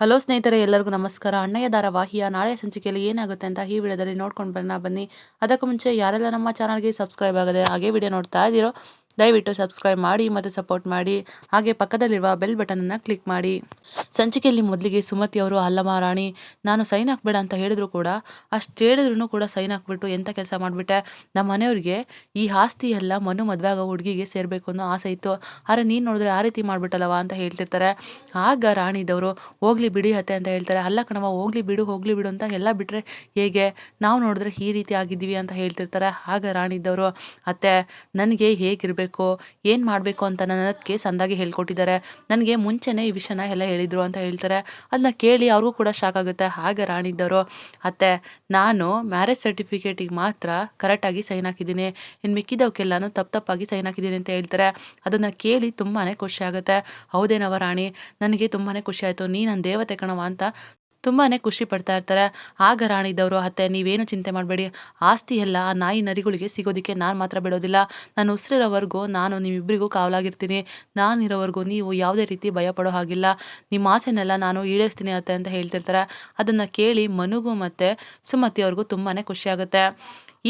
Hello ಸ್ನೇಹಿತರೆ, ಎಲ್ಲರಿಗೂ ನಮಸ್ಕಾರ. ಅಣ್ಣಯ್ಯ ಧಾರಾವಾಹಿಯ ನಾಳೆ ಸಂಚಿಕೆಯಲ್ಲಿ ಏನಾಗುತ್ತೆ ಅಂತ ಈ ವಿಡಿಯೋದಲ್ಲಿ ನೋಡ್ಕೊಂಡು ಬರೋಣ ಬನ್ನಿ. ಅದಕ್ಕೂ ಮುಂಚೆ ಯಾರೆಲ್ಲ ನಮ್ಮ ಚಾನಲ್ಗೆ ಸಬ್ಸ್ಕ್ರೈಬ್ ಆಗಿದೆ ಹಾಗೆ ವಿಡಿಯೋ ನೋಡ್ತಾ ಇದ್ದೀರೋ ದಯವಿಟ್ಟು ಸಬ್ಸ್ಕ್ರೈಬ್ ಮಾಡಿ ಮತ್ತು ಸಪೋರ್ಟ್ ಮಾಡಿ. ಹಾಗೆ ಪಕ್ಕದಲ್ಲಿರುವ ಬೆಲ್ ಬಟನನ್ನು ಕ್ಲಿಕ್ ಮಾಡಿ. ಸಂಚಿಕೆಯಲ್ಲಿ ಮೊದಲಿಗೆ ಸುಮತಿ ಅವರು, ಅಲ್ಲಮ್ಮ, ರಾಣಿ, ನಾನು ಸೈನ್ ಹಾಕ್ಬೇಡ ಅಂತ ಹೇಳಿದ್ರು ಕೂಡ, ಅಷ್ಟು ಹೇಳಿದ್ರು ಕೂಡ ಸೈನ್ ಹಾಕ್ಬಿಟ್ಟು ಎಂಥ ಕೆಲಸ ಮಾಡಿಬಿಟ್ಟೆ? ನಮ್ಮ ಮನೆಯವ್ರಿಗೆ ಈ ಆಸ್ತಿ ಎಲ್ಲ ಮನು ಮದುವೆ ಹುಡುಗಿಗೆ ಸೇರಬೇಕು ಅನ್ನೋ ಆಸೆ ಇತ್ತು. ಆದರೆ ನೀನು ನೋಡಿದ್ರೆ ಆ ರೀತಿ ಮಾಡಿಬಿಟ್ಟಲ್ವ ಅಂತ ಹೇಳ್ತಿರ್ತಾರೆ. ಆಗ ರಾಣಿದವರು ಹೋಗ್ಲಿ ಬಿಡಿ ಅತ್ತೆ ಅಂತ ಹೇಳ್ತಾರೆ. ಅಲ್ಲ ಕಣವ ಹೋಗ್ಲಿ ಬಿಡು ಹೋಗ್ಲಿ ಬಿಡು ಅಂತ ಎಲ್ಲ ಬಿಟ್ಟರೆ ಹೇಗೆ? ನಾವು ನೋಡಿದ್ರೆ ಈ ರೀತಿ ಆಗಿದ್ದೀವಿ ಅಂತ ಹೇಳ್ತಿರ್ತಾರೆ. ಆಗ ರಾಣಿದವರು ಅತ್ತೆ, ನನಗೆ ಹೇಗಿರಬೇಕು? ಮಾಡಬೇಕು, ಏನು ಮಾಡಬೇಕು ಅಂತ ನನ್ನದಕ್ಕೆ ಸಂದಾಗಿ ಹೇಳ್ಕೊಟ್ಟಿದ್ದಾರೆ. ನನಗೆ ಮುಂಚೆನೇ ಈ ವಿಷಯನ ಎಲ್ಲ ಹೇಳಿದರು ಅಂತ ಹೇಳ್ತಾರೆ. ಅದನ್ನ ಕೇಳಿ ಅವ್ರಿಗೂ ಕೂಡ ಶಾಕ್ ಆಗುತ್ತೆ. ಹಾಗೆ ರಾಣಿದ್ದವರು, ಅತ್ತೆ, ನಾನು ಮ್ಯಾರೇಜ್ ಸರ್ಟಿಫಿಕೇಟಿಗೆ ಮಾತ್ರ ಕರೆಕ್ಟಾಗಿ ಸೈನ್ ಹಾಕಿದ್ದೀನಿ. ಇನ್ನು ಮಿಕ್ಕಿದವಕ್ಕೆಲ್ಲನೂ ತಪ್ಪು ತಪ್ಪಾಗಿ ಸೈನ್ ಹಾಕಿದ್ದೀನಿ ಅಂತ ಹೇಳ್ತಾರೆ. ಅದನ್ನು ಕೇಳಿ ತುಂಬಾ ಖುಷಿ ಆಗುತ್ತೆ. ಹೌದೇನವ ರಾಣಿ? ನನಗೆ ತುಂಬಾ ಖುಷಿ ಆಯಿತು. ನೀ ನನ್ನ ದೇವತೆ ಕಣವ ಅಂತ ತುಂಬಾ ಖುಷಿ ಪಡ್ತಾ ಇರ್ತಾರೆ. ಆಗ ರಾಣಿದವರು ಅತ್ತೆ, ನೀವೇನು ಚಿಂತೆ ಮಾಡಬೇಡಿ. ಆಸ್ತಿ ಎಲ್ಲ ಆ ನಾಯಿ ನರಿಗಳಿಗೆ ಸಿಗೋದಕ್ಕೆ ನಾನು ಮಾತ್ರ ಬಿಡೋದಿಲ್ಲ. ನಾನು ಉಸಿರಿರೋವರೆಗೂ ನಾನು ನಿಮ್ಮಿಬ್ಬರಿಗೂ ಕಾವಲಾಗಿರ್ತೀನಿ. ನಾನಿರೋವರೆಗೂ ನೀವು ಯಾವುದೇ ರೀತಿ ಭಯ ಪಡೋ ಹಾಗಿಲ್ಲ. ನಿಮ್ಮ ಆಸೆನೆಲ್ಲ ನಾನು ಈಡೇರಿಸ್ತೀನಿ ಅತ್ತೆ, ಅಂತ ಹೇಳ್ತಿರ್ತಾರೆ. ಅದನ್ನು ಕೇಳಿ ಮನುಗೂ ಮತ್ತು ಸುಮತಿ ಅವ್ರಿಗೂ ತುಂಬಾ ಖುಷಿಯಾಗುತ್ತೆ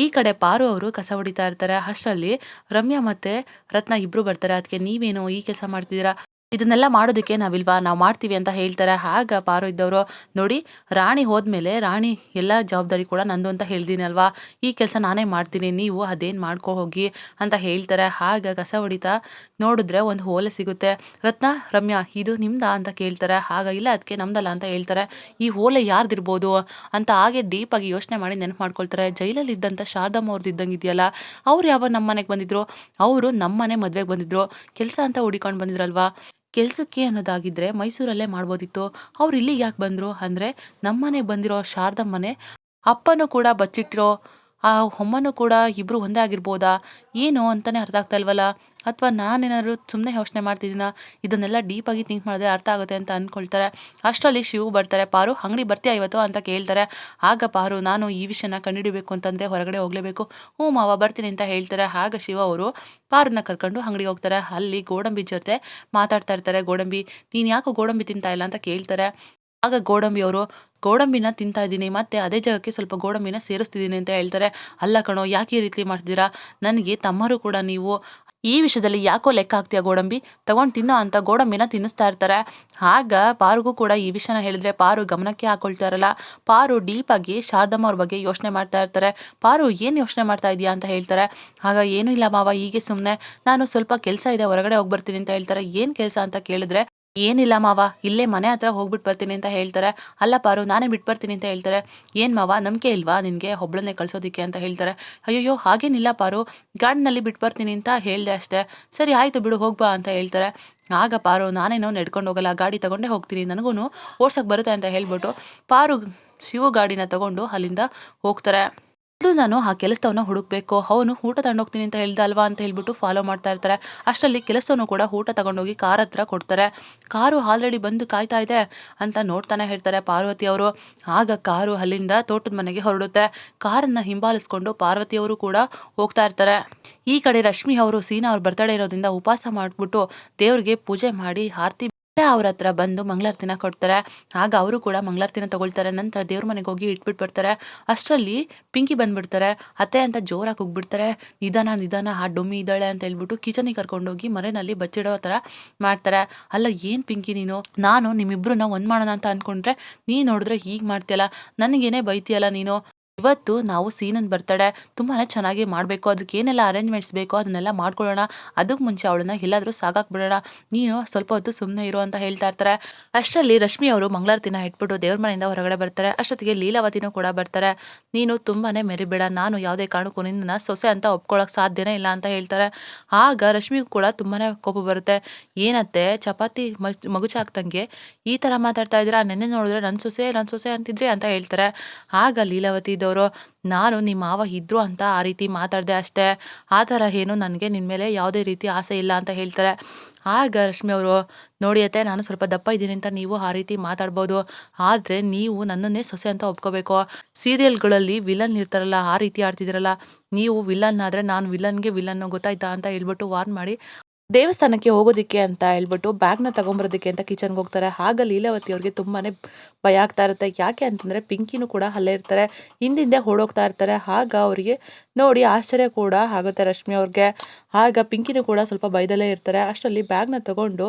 ಈ ಕಡೆ ಪಾರು ಅವರು ಕಸ ಹೊಡಿತಾ ಇರ್ತಾರೆ. ಅಷ್ಟರಲ್ಲಿ ರಮ್ಯಾ ಮತ್ತು ರತ್ನ ಇಬ್ಬರು ಬರ್ತಾರೆ. ಅದಕ್ಕೆ ನೀವೇನು ಈ ಕೆಲಸ ಮಾಡ್ತಿದ್ದೀರಾ? ಇದನ್ನೆಲ್ಲ ಮಾಡೋದಕ್ಕೆ ನಾವಿಲ್ವಾ? ನಾವು ಮಾಡ್ತೀವಿ ಅಂತ ಹೇಳ್ತಾರೆ. ಆಗ ಪಾರು ಇದ್ದವರು, ನೋಡಿ, ರಾಣಿ ಹೋದ್ಮೇಲೆ ರಾಣಿ ಎಲ್ಲ ಜವಾಬ್ದಾರಿ ಕೂಡ ನಂದು ಅಂತ ಹೇಳ್ತೀನಿ ಅಲ್ವಾ? ಈ ಕೆಲಸ ನಾನೇ ಮಾಡ್ತೀನಿ, ನೀವು ಅದೇನು ಮಾಡ್ಕೊ ಹೋಗಿ ಅಂತ ಹೇಳ್ತಾರೆ. ಆಗ ಕಸ ಹೊಡಿತಾ ನೋಡಿದ್ರೆ ಒಂದು ಹೋಲೆ ಸಿಗುತ್ತೆ. ರತ್ನ, ರಮ್ಯಾ, ಇದು ನಿಮ್ದಾ? ಅಂತ ಕೇಳ್ತಾರೆ. ಹಾಗ, ಇಲ್ಲ ಅದಕ್ಕೆ ನಮ್ದಲ್ಲ ಅಂತ ಹೇಳ್ತಾರೆ. ಈ ಹೋಲೆ ಯಾರ್ದಿರ್ಬೋದು? ಅಂತ ಹಾಗೆ ಡೀಪಾಗಿ ಯೋಚನೆ ಮಾಡಿ ನೆನಪು ಮಾಡ್ಕೊಳ್ತಾರೆ. ಜೈಲಲ್ಲಿ ಇದ್ದಂಥ ಶಾರದಮ್ಮ ಅವ್ರದ್ದು ಇದ್ದಂಗೆ ಇದೆಯಲ್ಲ, ಅವ್ರು ಯಾವಾಗ ನಮ್ಮ ಮನೆಗೆ ಬಂದಿದ್ರು? ಅವರು ನಮ್ಮ ಮನೆ ಮದುವೆಗೆ ಬಂದಿದ್ರು. ಕೆಲಸ ಅಂತ ಹುಡಿಕೊಂಡು ಬಂದಿದ್ರಲ್ವಾ? ಕೆಲಸಕ್ಕೆ ಅನ್ನೋದಾಗಿದ್ದರೆ ಮೈಸೂರಲ್ಲೇ ಮಾಡ್ಬೋದಿತ್ತು. ಅವ್ರು ಇಲ್ಲಿಗೆ ಯಾಕೆ ಬಂದರು? ಅಂದರೆ ನಮ್ಮನೆ ಬಂದಿರೋ ಶಾರದಮ್ಮನೆ ಅಪ್ಪನೂ ಕೂಡ ಬಚ್ಚಿಟ್ಟಿರೋ ಆ ಹೊಮ್ಮನೂ ಕೂಡ ಇಬ್ಬರು ಒಂದೇ ಆಗಿರ್ಬೋದಾ? ಏನು ಅಂತಲೇ ಅರ್ಥ ಆಗ್ತಾ ಇಲ್ವಲ್ಲ? ಅಥವಾ ನಾನೇನಾದ್ರು ಸುಮ್ಮನೆ ಯೋಚನೆ ಮಾಡ್ತಿದ್ದೀನ? ಇದನ್ನೆಲ್ಲ ಡೀಪಾಗಿ ಥಿಂಕ್ ಮಾಡಿದ್ರೆ ಅರ್ಥ ಆಗುತ್ತೆ ಅಂತ ಅಂದ್ಕೊಳ್ತಾರೆ ಅಷ್ಟರಲ್ಲಿ ಶಿವು ಬರ್ತಾರೆ, ಪಾರು, ಅಂಗಡಿ ಬರ್ತೀಯಾ ಇವತ್ತು? ಅಂತ ಕೇಳ್ತಾರೆ. ಆಗ ಪಾರು, ನಾನು ಈ ವಿಷಯನ ಕಂಡುಹಿಡಬೇಕು ಅಂತಂದರೆ ಹೊರಗಡೆ ಹೋಗಲೇಬೇಕು. ಹ್ಞೂ ಮಾವ, ಬರ್ತೀನಿ ಅಂತ ಹೇಳ್ತಾರೆ. ಆಗ ಶಿವ ಅವರು ಪಾರನ್ನ ಕರ್ಕೊಂಡು ಅಂಗಡಿಗೆ ಹೋಗ್ತಾರೆ. ಅಲ್ಲಿ ಗೋಡಂಬಿ ಜೊತೆ ಮಾತಾಡ್ತಾ ಇರ್ತಾರೆ ಗೋಡಂಬಿ. ನೀನು ಯಾಕೋ ಗೋಡಂಬಿ ತಿಂತಾ ಇಲ್ಲ? ಅಂತ ಕೇಳ್ತಾರೆ. ಆಗ ಗೋಡಂಬಿ ಅವರು, ಗೋಡಂಬಿನ ತಿಂತಾ ಇದ್ದೀನಿ, ಮತ್ತೆ ಅದೇ ಜಾಗಕ್ಕೆ ಸ್ವಲ್ಪ ಗೋಡಂಬಿನ ಸೇರಿಸ್ತಿದ್ದೀನಿ ಅಂತ ಹೇಳ್ತಾರೆ. ಅಲ್ಲ ಕಣೋ, ಯಾಕೆ ಈ ರೀತಿ ಮಾಡ್ತಿದ್ದೀರಾ? ನನಗೆ ತಮ್ಮರು ಕೂಡ ನೀವು. ಈ ವಿಷಯದಲ್ಲಿ ಯಾಕೋ ಲೆಕ್ಕ ಹಾಕ್ತೀಯ ಗೋಡಂಬಿ? ತಗೊಂಡು ತಿನ್ನೋ ಅಂತ ಗೋಡಂಬಿನ ತಿನ್ನಿಸ್ತಾ ಇರ್ತಾರೆ. ಆಗ ಪಾರುಗೂ ಕೂಡ ಈ ವಿಷಯನ ಹೇಳಿದ್ರೆ ಪಾರು ಗಮನಕ್ಕೆ ಹಾಕೊಳ್ತಾರಲ್ಲ ಪಾರು ಡೀಪಾಗಿ ಶಾರದಮ್ಮ ಅವ್ರ ಬಗ್ಗೆ ಯೋಚನೆ ಮಾಡ್ತಾ ಇರ್ತಾರೆ. ಪಾರು ಏನು ಯೋಚನೆ ಮಾಡ್ತಾ ಇದೆಯಾ ಅಂತ ಹೇಳ್ತಾರೆ. ಆಗ, ಏನೂ ಇಲ್ಲ ಮಾವ, ಹೀಗೆ ಸುಮ್ಮನೆ ನಾನು ಸ್ವಲ್ಪ ಕೆಲಸ ಇದೆ, ಹೊರಗಡೆ ಹೋಗಿ ಬರ್ತೀನಿ ಅಂತ ಹೇಳ್ತಾರೆ. ಏನು ಕೆಲಸ ಅಂತ ಕೇಳಿದ್ರೆ ಏನಿಲ್ಲ ಮಾವ, ಇಲ್ಲೇ ಮನೆ ಹತ್ರ ಹೋಗ್ಬಿಟ್ಟು ಬರ್ತೀನಿ ಅಂತ ಹೇಳ್ತಾರೆ. ಅಲ್ಲ ಪಾರು, ನಾನೇ ಬಿಟ್ಟು ಬರ್ತೀನಿ ಅಂತ ಹೇಳ್ತಾರೆ. ಏನು ಮಾವ, ನಂಬಿಕೆ ಇಲ್ವಾ ನಿನಗೆ ಒಬ್ಳನ್ನೇ ಕಳಿಸೋದಕ್ಕೆ ಅಂತ ಹೇಳ್ತಾರೆ. ಅಯ್ಯಯ್ಯೋ, ಹಾಗೇನಿಲ್ಲ ಪಾರು ಗಾಡಿನಲ್ಲಿ ಬಿಟ್ಟು ಬರ್ತೀನಿ ಅಂತ ಹೇಳಿದೆ ಅಷ್ಟೇ. ಸರಿ, ಆಯಿತು ಬಿಡು ಹೋಗ್ಬಾ ಅಂತ ಹೇಳ್ತಾರೆ. ಆಗ ಪಾರು, ನಾನೇನೋ ನಡ್ಕೊಂಡು ಹೋಗಲ್ಲ, ಗಾಡಿ ತಗೊಂಡೇ ಹೋಗ್ತೀನಿ ನನಗೂ ಓಡ್ಸೋಕೆ ಬರುತ್ತೆ ಅಂತ ಹೇಳ್ಬಿಟ್ಟು ಪಾರು ಶಿವು ಗಾಡಿನ ತಗೊಂಡು ಅಲ್ಲಿಂದ ಹೋಗ್ತಾರೆ. ನಾನು ಆ ಕೆಲಸವನ್ನು ಹುಡುಕ್ಬೇಕು, ಅವನು ಊಟ ತಗೊಂಡೋಗ್ತೀನಿ ಅಂತ ಹೇಳಿದ ಅಲ್ವಾ ಅಂತ ಹೇಳ್ಬಿಟ್ಟು ಫಾಲೋ ಮಾಡ್ತಾ ಇರ್ತಾರೆ. ಅಷ್ಟರಲ್ಲಿ ಕೆಲಸವನ್ನು ಕೂಡ ಊಟ ತಗೊಂಡೋಗಿ ಕಾರ್ ಹತ್ರ ಕೊಡ್ತಾರೆ. ಕಾರು ಆಲ್ರೆಡಿ ಬಂದು ಕಾಯ್ತಾ ಇದೆ ಅಂತ ನೋಡ್ತಾನೆ ಹೇಳ್ತಾರೆ ಪಾರ್ವತಿ ಅವರು. ಆಗ ಕಾರು ಅಲ್ಲಿಂದ ತೋಟದ ಮನೆಗೆ ಹೊರಡುತ್ತೆ. ಕಾರನ್ನ ಹಿಂಬಾಲಿಸ್ಕೊಂಡು ಪಾರ್ವತಿಯವರು ಕೂಡ ಹೋಗ್ತಾ ಇರ್ತಾರೆ. ಈ ಕಡೆ ರಶ್ಮಿ ಅವರು, ಸೀನಾ ಅವ್ರ ಬರ್ತಡೇ ಇರೋದ್ರಿಂದ ಉಪವಾಸ ಮಾಡಿಬಿಟ್ಟು ದೇವ್ರಿಗೆ ಪೂಜೆ ಮಾಡಿ, ಆರತಿ ಅವ್ರ ಹತ್ರ ಬಂದು ಮಂಗಳಾರತಿನ ಕೊಡ್ತಾರೆ. ಆಗ ಅವರು ಕೂಡ ಮಂಗಳಾರತಿನ ತಗೊಳ್ತಾರೆ. ನಂತರ ದೇವ್ರ ಮನೆಗೆ ಹೋಗಿ ಇಟ್ಬಿಟ್ಟು ಅಷ್ಟರಲ್ಲಿ ಪಿಂಕಿ ಬಂದ್ಬಿಡ್ತಾರೆ. ಅತ್ತೆ ಅಂತ ಜೋರಾಗಿ ಹೋಗ್ಬಿಡ್ತಾರೆ ನಿಧಾನ ನಿಧಾನ, ಆ ಡೊಮ್ಮಿ ಇದ್ದಾಳೆ ಅಂತ ಹೇಳ್ಬಿಟ್ಟು ಕಿಚನಿಗೆ ಕರ್ಕೊಂಡೋಗಿ ಮರೆಯಲ್ಲಿ ಬಚ್ಚಿಡೋ ಥರ ಮಾಡ್ತಾರೆ. ಅಲ್ಲ, ಏನು ಪಿಂಕಿ ನೀನು? ನಾನು ನಿಮ್ಮಿಬ್ರನ್ನ ಒಂದು ಮಾಡೋಣ ಅಂತ ಅಂದ್ಕೊಂಡ್ರೆ ನೀ ನೋಡಿದ್ರೆ ಹೀಗೆ ಮಾಡ್ತೀಯಲ್ಲ? ನನಗೇನೇ ಬೈತೀಯಲ್ಲ ನೀನು? ಇವತ್ತು ನಾವು ಸೀನನ್ ಬರ್ತಡೆ ತುಂಬಾ ಚೆನ್ನಾಗಿ ಮಾಡಬೇಕು. ಅದಕ್ಕೆ ಏನೆಲ್ಲ ಅರೇಂಜ್ಮೆಂಟ್ಸ್ ಬೇಕೋ ಅದನ್ನೆಲ್ಲ ಮಾಡ್ಕೊಳ್ಳೋಣ. ಅದಕ್ಕೆ ಮುಂಚೆ ಅವಳನ್ನ ಎಲ್ಲಾದರೂ ಸಾಕಾಕ್ಬಿಡೋಣ ನೀನು ಸ್ವಲ್ಪ ಹೊತ್ತು ಸುಮ್ಮನೆ ಇರು ಅಂತ ಹೇಳ್ತಾ ಇರ್ತಾರೆ. ಅಷ್ಟರಲ್ಲಿ ರಶ್ಮಿ ಅವರು ಮಂಗಳಾರತಿನ ಇಟ್ಬಿಟ್ಟು ದೇವ್ರ ಮನೆಯಿಂದ ಹೊರಗಡೆ ಬರ್ತಾರೆ. ಅಷ್ಟೊತ್ತಿಗೆ ಲೀಲಾವತಿನೂ ಕೂಡ ಬರ್ತಾರೆ. ನೀನು ತುಂಬಾ ಮೆರಿಬೇಡ. ನಾನು ಯಾವುದೇ ಕಾರಣಕ್ಕೂ ನಿನ್ನ ಸೊಸೆ ಅಂತ ಒಪ್ಕೊಳ್ಳೋಕೆ ಸಾಧ್ಯನೇ ಇಲ್ಲ ಅಂತ ಹೇಳ್ತಾರೆ. ಆಗ ರಶ್ಮಿಗೂ ಕೂಡ ತುಂಬಾ ಕೋಪ ಬರುತ್ತೆ. ಏನತ್ತೆ, ಚಪಾತಿ ಮಗುಚಾಕ್ದಂಗೆ ಈ ಥರ ಮಾತಾಡ್ತಾ ಇದ್ದೀರಾ? ನೆನ್ನೆ ನೋಡಿದ್ರೆ ನನ್ನ ಸೊಸೆ ನನ್ನ ಸೊಸೆ ಅಂತಿದ್ರಿ ಅಂತ ಹೇಳ್ತಾರೆ. ಆಗ ಲೀಲಾವತಿ ನಾನು ನಿಮ್ಮ ಮಾವ ಇದ್ರು ಅಂತ ಆ ರೀತಿ ಮಾತಾಡಿದೆ ಅಷ್ಟೇ. ಆ ಥರ ಏನು ನನಗೆ ನಿನ್ನ ಮೇಲೆ ಯಾವುದೇ ರೀತಿ ಆಸೆ ಇಲ್ಲ ಅಂತ ಹೇಳ್ತಾರೆ. ಆಗ ರಶ್ಮಿ ಅವರು ನೋಡಿಯತ್ತೆ ನಾನು ಸ್ವಲ್ಪ ದಪ್ಪ ಇದ್ದೀನಿ ಅಂತ ನೀವು ಆ ರೀತಿ ಮಾತಾಡ್ಬೋದು. ಆದರೆ ನೀವು ನನ್ನನ್ನೇ ಸೊಸೆ ಅಂತ ಒಪ್ಕೋಬೇಕು. ಸೀರಿಯಲ್ಗಳಲ್ಲಿ ವಿಲನ್ ಇರ್ತಾರಲ್ಲ, ಆ ರೀತಿ ಆಡ್ತಿದ್ದೀರಲ್ಲ. ನೀವು ವಿಲನ್ ಆದರೆ ನಾನು ವಿಲನ್ಗೆ ವಿಲನ್ನು ಗೊತ್ತಾಯ್ತಾ? ಅಂತ ಹೇಳ್ಬಿಟ್ಟು ವಾರ್ನ್ ಮಾಡಿ ದೇವಸ್ಥಾನಕ್ಕೆ ಹೋಗೋದಕ್ಕೆ ಅಂತ ಹೇಳ್ಬಿಟ್ಟು ಬ್ಯಾಗ್ನ ತಗೊಂಬರೋದಕ್ಕೆ ಅಂತ ಕಿಚನ್ಗೆ ಹೋಗ್ತಾರೆ. ಆಗ ಲೀಲಾವತಿ ಅವ್ರಿಗೆ ತುಂಬಾನೇ ಭಯ ಆಗ್ತಾ ಇರುತ್ತೆ. ಯಾಕೆ ಅಂತಂದ್ರೆ ಪಿಂಕಿನೂ ಕೂಡ ಅಲ್ಲೇ ಇರ್ತಾರೆ. ಹಿಂದಿಂದೆ ಓಡೋಗ್ತಾ ಇರ್ತಾರೆ. ಆಗ ಅವರಿಗೆ ನೋಡಿ ಆಶ್ಚರ್ಯ ಕೂಡ ಆಗುತ್ತೆ ರಶ್ಮಿ ಅವ್ರಿಗೆ. ಆಗ ಪಿಂಕಿನೂ ಕೂಡ ಸ್ವಲ್ಪ ಭಯದಲ್ಲೇ ಇರ್ತಾರೆ. ಅಷ್ಟರಲ್ಲಿ ಬ್ಯಾಗ್ನ ತಗೊಂಡು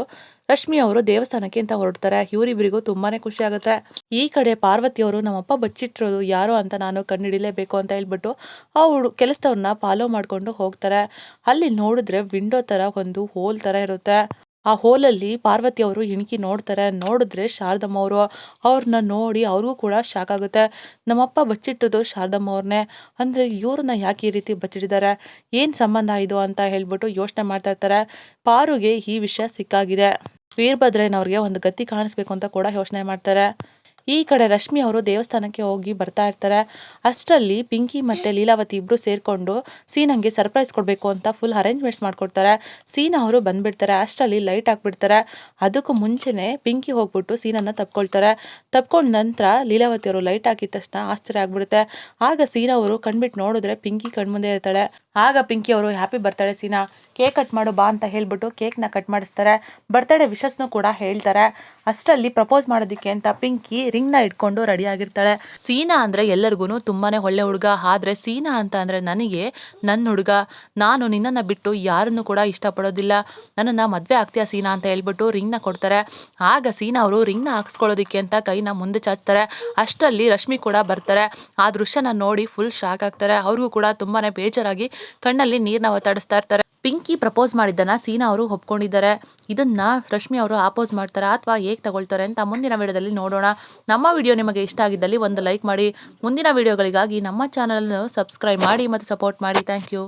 ರಶ್ಮಿ ಅವರು ದೇವಸ್ಥಾನಕ್ಕೆ ಅಂತ ಹೊರಡ್ತಾರೆ. ಇವರಿಬ್ಬರಿಗೂ ತುಂಬಾನೇ ಖುಷಿ ಆಗುತ್ತೆ. ಈ ಕಡೆ ಪಾರ್ವತಿಯವರು ನಮ್ಮಪ್ಪ ಬಚ್ಚಿಟ್ಟಿರೋದು ಯಾರು ಅಂತ ನಾನು ಕಂಡುಹಿಡಿಲೇಬೇಕು ಅಂತ ಹೇಳ್ಬಿಟ್ಟು ಅವಳು ಕೆಲಸದವ್ರನ್ನ ಫಾಲೋ ಮಾಡಿಕೊಂಡು ಹೋಗ್ತಾರೆ. ಅಲ್ಲಿ ನೋಡಿದ್ರೆ ವಿಂಡೋ ತರ ಒಂದು ಹೋಲ್ ತರ ಇರುತ್ತೆ. ಆ ಹೋಲಲ್ಲಿ ಪಾರ್ವತಿ ಅವರು ಇಣಕಿ ನೋಡ್ತಾರೆ. ನೋಡಿದ್ರೆ ಶಾರದಮ್ಮ ಅವರು, ಅವ್ರನ್ನ ನೋಡಿ ಅವ್ರಿಗೂ ಕೂಡ ಶಾಕ್ ಆಗುತ್ತೆ. ನಮ್ಮಪ್ಪ ಬಚ್ಚಿಟ್ಟಿದ್ದು ಶಾರದಮ್ಮ ಅವ್ರನ್ನೇ. ಅಂದರೆ ಇವ್ರನ್ನ ಯಾಕೆ ಈ ರೀತಿ ಬಚ್ಚಿಟ್ಟಿದ್ದಾರೆ? ಏನು ಸಂಬಂಧ ಇದು ಅಂತ ಹೇಳ್ಬಿಟ್ಟು ಯೋಚನೆ ಮಾಡ್ತಾ ಇರ್ತಾರೆ. ಪಾರುಗೆ ಈ ವಿಷಯ ಸಿಕ್ಕಾಗಿದೆ. ವೀರಭದ್ರಯ್ಯನವ್ರಿಗೆ ಒಂದು ಗತಿ ಕಾಣಿಸ್ಬೇಕು ಅಂತ ಕೂಡ ಯೋಚನೆ ಮಾಡ್ತಾರೆ. ಈ ಕಡೆ ರಶ್ಮಿ ಅವರು ದೇವಸ್ಥಾನಕ್ಕೆ ಹೋಗಿ ಬರ್ತಾ ಇರ್ತಾರೆ. ಅಷ್ಟರಲ್ಲಿ ಪಿಂಕಿ ಮತ್ತು ಲೀಲಾವತಿ ಇಬ್ಬರು ಸೇರಿಕೊಂಡು ಸೀನಂಗೆ ಸರ್ಪ್ರೈಸ್ ಕೊಡಬೇಕು ಅಂತ ಫುಲ್ ಅರೇಂಜ್ಮೆಂಟ್ಸ್ ಮಾಡಿಕೊಡ್ತಾರೆ. ಸೀನಾ ಅವರು ಬಂದ್ಬಿಡ್ತಾರೆ, ಅಷ್ಟರಲ್ಲಿ ಲೈಟ್ ಹಾಕ್ಬಿಡ್ತಾರೆ. ಅದಕ್ಕೂ ಮುಂಚೆನೇ ಪಿಂಕಿ ಹೋಗ್ಬಿಟ್ಟು ಸೀನನ್ನು ತಪ್ಕೊಳ್ತಾರೆ. ತಪ್ಕೊಂಡ ನಂತರ ಲೀಲಾವತಿ ಅವರು ಲೈಟ್ ಹಾಕಿದ ತಕ್ಷಣ ಆಶ್ಚರ್ಯ ಆಗ್ಬಿಡುತ್ತೆ. ಆಗ ಸೀನಾ ಅವರು ಕಣ್ಬಿಟ್ಟು ನೋಡಿದ್ರೆ ಪಿಂಕಿ ಕಣ್ಮುಂದೆ ಇರ್ತಾಳೆ. ಆಗ ಪಿಂಕಿ ಅವರು ಹ್ಯಾಪಿ ಬರ್ತಾಳೆ ಸೀನಾ. ಕೇಕ್ ಕಟ್ ಮಾಡು ಬಾ ಅಂತ ಹೇಳ್ಬಿಟ್ಟು ಕೇಕ್ನ ಕಟ್ ಮಾಡಿಸ್ತಾರೆ. ಬರ್ತಡೇ ವಿಶಸ್ನು ಕೂಡ ಹೇಳ್ತಾರೆ. ಅಷ್ಟರಲ್ಲಿ ಪ್ರಪೋಸ್ ಮಾಡೋದಕ್ಕೆ ಅಂತ ಪಿಂಕಿ ರಿಂಗ್ನ ಇಟ್ಕೊಂಡು ರೆಡಿ ಆಗಿರ್ತಾಳೆ. ಸೀನಾ ಅಂದ್ರೆ ಎಲ್ಲರಿಗೂ ತುಂಬಾನೇ ಒಳ್ಳೆ ಹುಡುಗ. ಆದ್ರೆ ಸೀನಾ ಅಂತ ಅಂದರೆ ನನಗೆ ನನ್ನ ಹುಡುಗ. ನಾನು ನಿನ್ನನ್ನು ಬಿಟ್ಟು ಯಾರನ್ನು ಕೂಡ ಇಷ್ಟಪಡೋದಿಲ್ಲ. ನನ್ನನ್ನು ಮದುವೆ ಆಗ್ತೀಯಾ ಸೀನಾ ಅಂತ ಹೇಳ್ಬಿಟ್ಟು ರಿಂಗ್ನ ಕೊಡ್ತಾರೆ. ಆಗ ಸೀನಾ ಅವರು ರಿಂಗ್ನ ಹಾಕ್ಸ್ಕೊಳ್ಳೋದಕ್ಕೆ ಅಂತ ಕೈನ ಮುಂದೆ ಚಾಚ್ತಾರೆ. ಅಷ್ಟರಲ್ಲಿ ರಶ್ಮಿ ಕೂಡ ಬರ್ತಾರೆ. ಆ ದೃಶ್ಯನ ನೋಡಿ ಫುಲ್ ಶಾಕ್ ಆಗ್ತಾರೆ. ಅವ್ರಿಗೂ ಕೂಡ ತುಂಬಾನೇ ಬೇಜಾರಾಗಿ ಕಣ್ಣಲ್ಲಿ ನೀರನ್ನ ಒತ್ತಾಡಿಸ್ತಾ ಇರ್ತಾರೆ. ಪಿಂಕಿ ಪ್ರಪೋಸ್ ಮಾಡಿದ್ದನ್ನ ಸೀನಾ ಅವರು ಒಪ್ಕೊಂಡಿದ್ದಾರೆ. ಇದನ್ನ ರಶ್ಮಿ ಅವರು ಆಪೋಸ್ ಮಾಡ್ತಾರಾ ಅಥವಾ ಹೇಗೆ ತಗೊಳ್ತಾರೆ ಅಂತ ಮುಂದಿನ ವಿಡಿಯೋದಲ್ಲಿ ನೋಡೋಣ. ನಮ್ಮ ವಿಡಿಯೋ ನಿಮಗೆ ಇಷ್ಟ ಆಗಿದ್ದಲ್ಲಿ ಒಂದು ಲೈಕ್ ಮಾಡಿ. ಮುಂದಿನ ವಿಡಿಯೋಗಳಿಗಾಗಿ ನಮ್ಮ ಚಾನಲನ್ನು ಸಬ್ಸ್ಕ್ರೈಬ್ ಮಾಡಿ ಮತ್ತು ಸಪೋರ್ಟ್ ಮಾಡಿ. Thank you.